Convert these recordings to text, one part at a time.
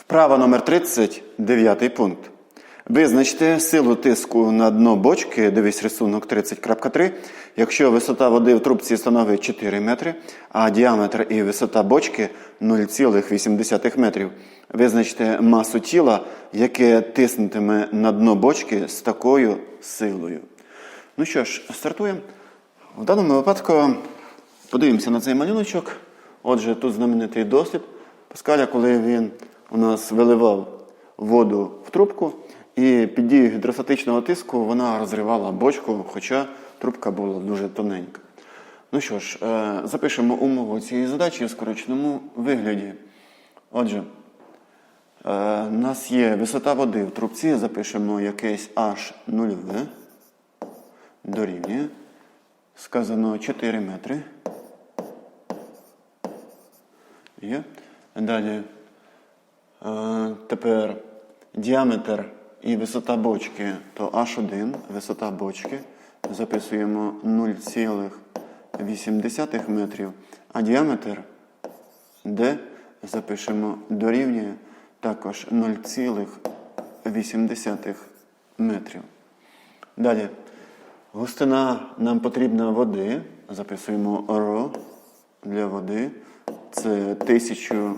Вправа номер 39 пункт. Визначте силу тиску на дно бочки, дивись рисунок 30.3, якщо висота води в трубці становить 4 метри, а діаметр і висота бочки 0,8 метрів. Визначте масу тіла, яке тиснутиме на дно бочки з такою силою. Ну що ж, стартуємо. В даному випадку подивимося на цей малюночок. Отже, тут знаменитий дослід Паскаля, коли він у нас виливав воду в трубку, і під дією гідростатичного тиску вона розривала бочку, хоча трубка була дуже тоненька. Ну що ж, е, запишемо умову цієї задачі в скороченому вигляді. Отже, е, у нас є висота води в трубці, запишемо якесь H 0 дорівнює. Сказано 4 метри. Є. Далі. Е, тепер діаметр і висота бочки то H1, висота бочки. Записуємо 0,8 метрів. А діаметр D запишемо дорівнює також 0,8 метрів. Далі. Густина нам потрібна води. Записуємо ро для води. Це 1000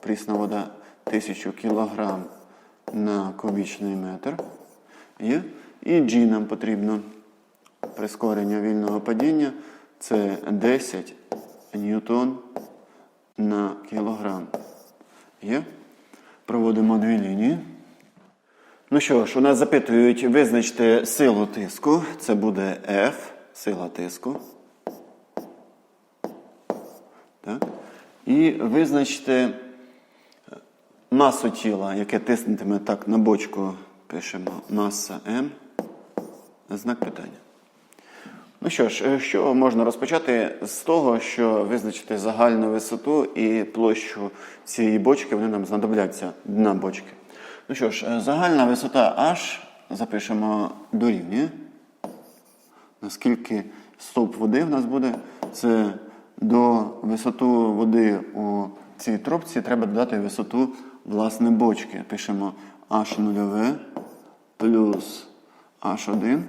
прісна вода 1000 кг на кубічний метр. І G нам потрібно прискорення вільного падіння. Це 10 ньютон на кілограм. Є. Проводимо дві лінії. Ну що ж, у нас запитують визначити силу тиску. Це буде F, сила тиску. Так. І визначити масу тіла, яке тиснутиме так на бочку, пишемо маса М. Знак питання. Ну що ж, е, що можна розпочати з того, що визначити загальну висоту і площу цієї бочки, вони нам знадобляться дна бочки. Ну що ж, е, загальна висота H запишемо дорівнює. Наскільки стовп води в нас буде, це до висоту води у цій трубці треба додати висоту власне бочки. Пишемо H0 плюс H1.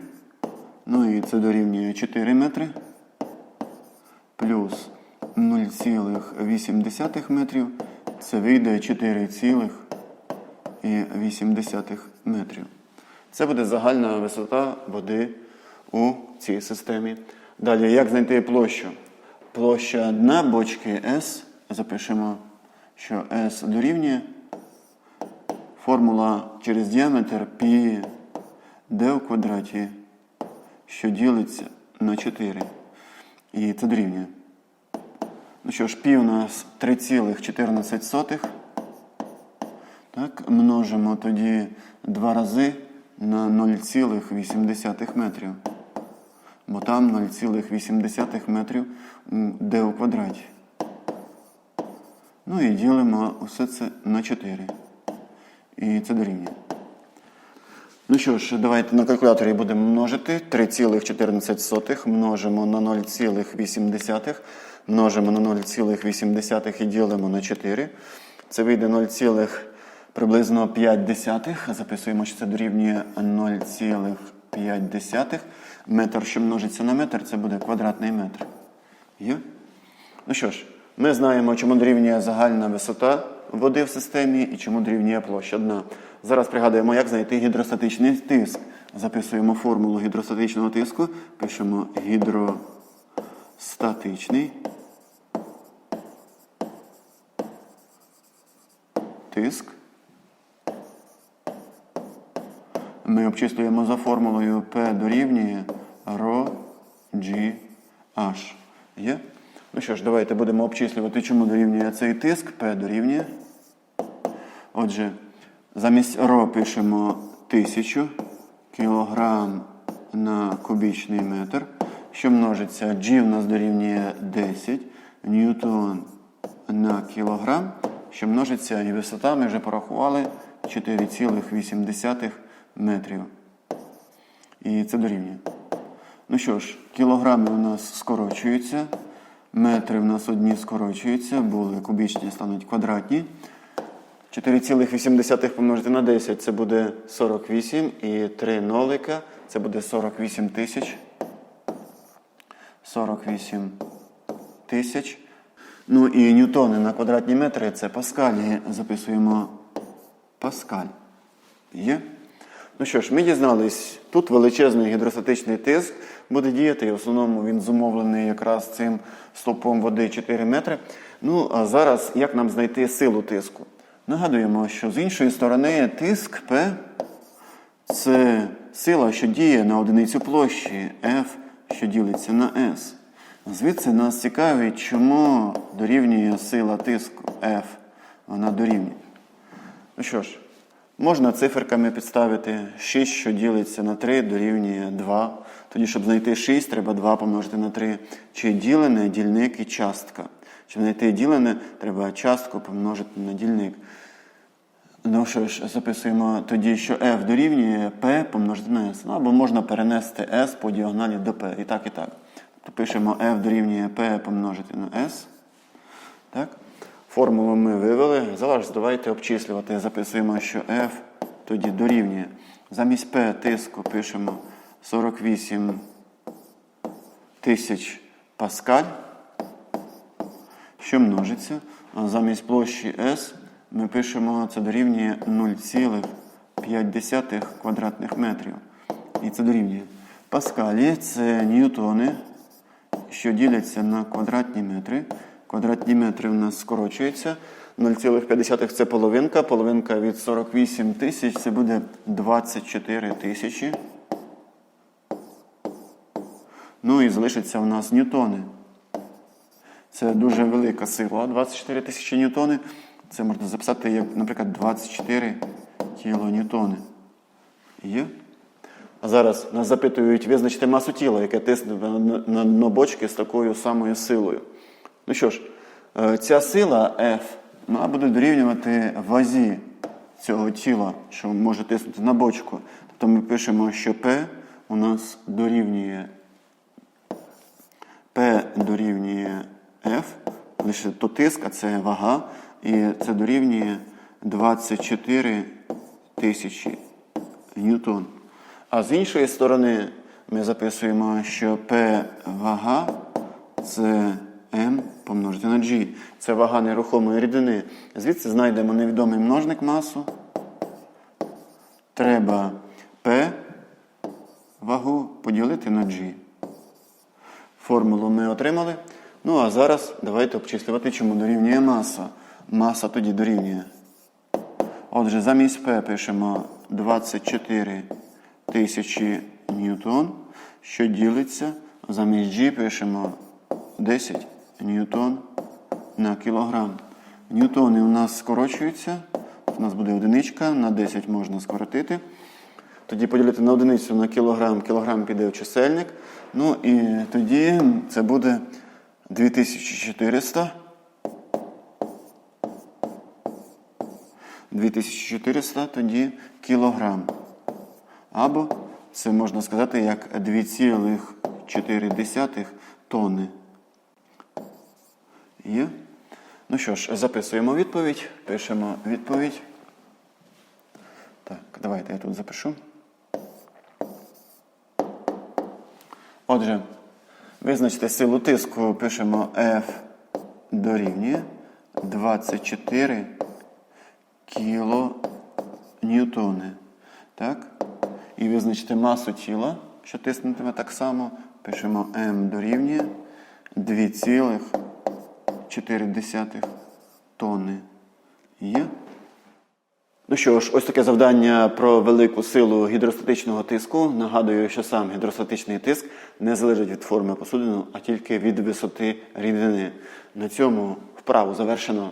Ну і це дорівнює 4 метри. Плюс 0,8 метрів. Це вийде 4,8 метрів. Це буде загальна висота води у цій системі. Далі, як знайти площу? Площа дна бочки S. Запишемо, що S дорівнює. Формула через діаметр π d у квадраті, що ділиться на 4. І це дорівнює. Ну що ж, π у нас 3,14. Так, множимо тоді два рази на 0,8 метрів. Бо там 0,8 метрів у d у квадраті. Ну і ділимо усе це на 4. І це дорівнює. Ну що ж, давайте на калькуляторі будемо множити. 3,14 множимо на 0,8, множимо на 0,8 і ділимо на 4. Це вийде 0, приблизно 5. Записуємо, що це дорівнює 0,5. Метр, що множиться на метр, це буде квадратний метр. Є? Ну що ж, ми знаємо, чому дорівнює загальна висота води в системі і чому дорівнює площа дна. Зараз пригадуємо, як знайти гідростатичний тиск. Записуємо формулу гідростатичного тиску. Пишемо гідростатичний тиск. Ми обчислюємо за формулою P дорівнює ρ G H. Є? Ну що ж, давайте будемо обчислювати, чому дорівнює цей тиск. P дорівнює. Отже, замість ρ пишемо 1000 кг на кубічний метр, що множиться G в нас дорівнює 10 ньютон на кілограм, що множиться і висота, ми вже порахували 4,8 метрів. І це дорівнює. Ну що ж, кілограми у нас скорочуються, метри у нас одні скорочуються, були кубічні, стануть квадратні. 4,8 помножити на 10 це буде 48 і 3 нолика це буде 48 тисяч. 48 тисяч. Ну і ньютони на квадратні метри це паскалі. Записуємо паскаль. Є? Ну що ж, ми дізнались, тут величезний гідростатичний тиск буде діяти, і в основному він зумовлений якраз цим стовпом води 4 метри. Ну, а зараз як нам знайти силу тиску? Нагадуємо, що з іншої сторони тиск P це сила, що діє на одиницю площі F, що ділиться на S. Звідси нас цікавить, чому дорівнює сила тиску F. Вона дорівнює. Ну що ж, можна циферками підставити 6, що ділиться на 3, дорівнює 2. Тоді, щоб знайти 6, треба 2 помножити на 3. Чи ділене, дільник і частка. Щоб знайти ділене, треба частку помножити на дільник. Ну що ж, записуємо тоді, що f дорівнює p помножити на s. Ну, або можна перенести s по діагоналі до p. І так, і так. Тобто пишемо f дорівнює p помножити на s. Так? Формулу ми вивели. Зараз давайте обчислювати. Записуємо, що f тоді дорівнює. Замість p тиску пишемо 48 тисяч паскаль що множиться. Замість площі S ми пишемо, це дорівнює 0,5 квадратних метрів. І це дорівнює. Паскалі це ньютони, що діляться на квадратні метри. Квадратні метри в нас скорочуються. 0,5 це половинка. Половинка від 48 тисяч це буде 24 тисячі. Ну і залишиться в нас ньютони. Це дуже велика сила. 24 тисячі ньютони. Це можна записати, як, наприклад, 24 кілоньютони. Є? А зараз нас запитують визначити масу тіла, яке тисне на, дно бочки з такою самою силою. Ну що ж, е, ця сила F вона буде дорівнювати вазі цього тіла, що може тиснути на бочку. Тобто ми пишемо, що P у нас дорівнює P дорівнює лише то тиск, а це вага, і це дорівнює 24 тисячі ньютон. А з іншої сторони ми записуємо, що P вага це M помножити на G. Це вага нерухомої рідини. Звідси знайдемо невідомий множник масу. Треба P вагу поділити на G. Формулу ми отримали. Ну, а зараз давайте обчислювати, чому дорівнює маса. Маса тоді дорівнює. Отже, замість P пишемо 24 тисячі ньютон, що ділиться. Замість G пишемо 10 ньютон на кілограм. Ньютони у нас скорочуються. У нас буде одиничка, на 10 можна скоротити. Тоді поділити на одиницю на кілограм, кілограм піде в чисельник. Ну і тоді це буде 2400. 2400 тоді кілограм. Або це можна сказати як 2,4 тонни. Є? Ну що ж, записуємо відповідь. Пишемо відповідь. Так, давайте я тут запишу. Отже, визначте силу тиску, пишемо F дорівнює 24 кілоньютони. Так? І визначте масу тіла, що тиснутиме так само, пишемо М дорівнює 2,4 тонни. Є? Ну що ж, ось таке завдання про велику силу гідростатичного тиску. Нагадую, що сам гідростатичний тиск не залежить від форми посудину, а тільки від висоти рідини. На цьому вправу завершено.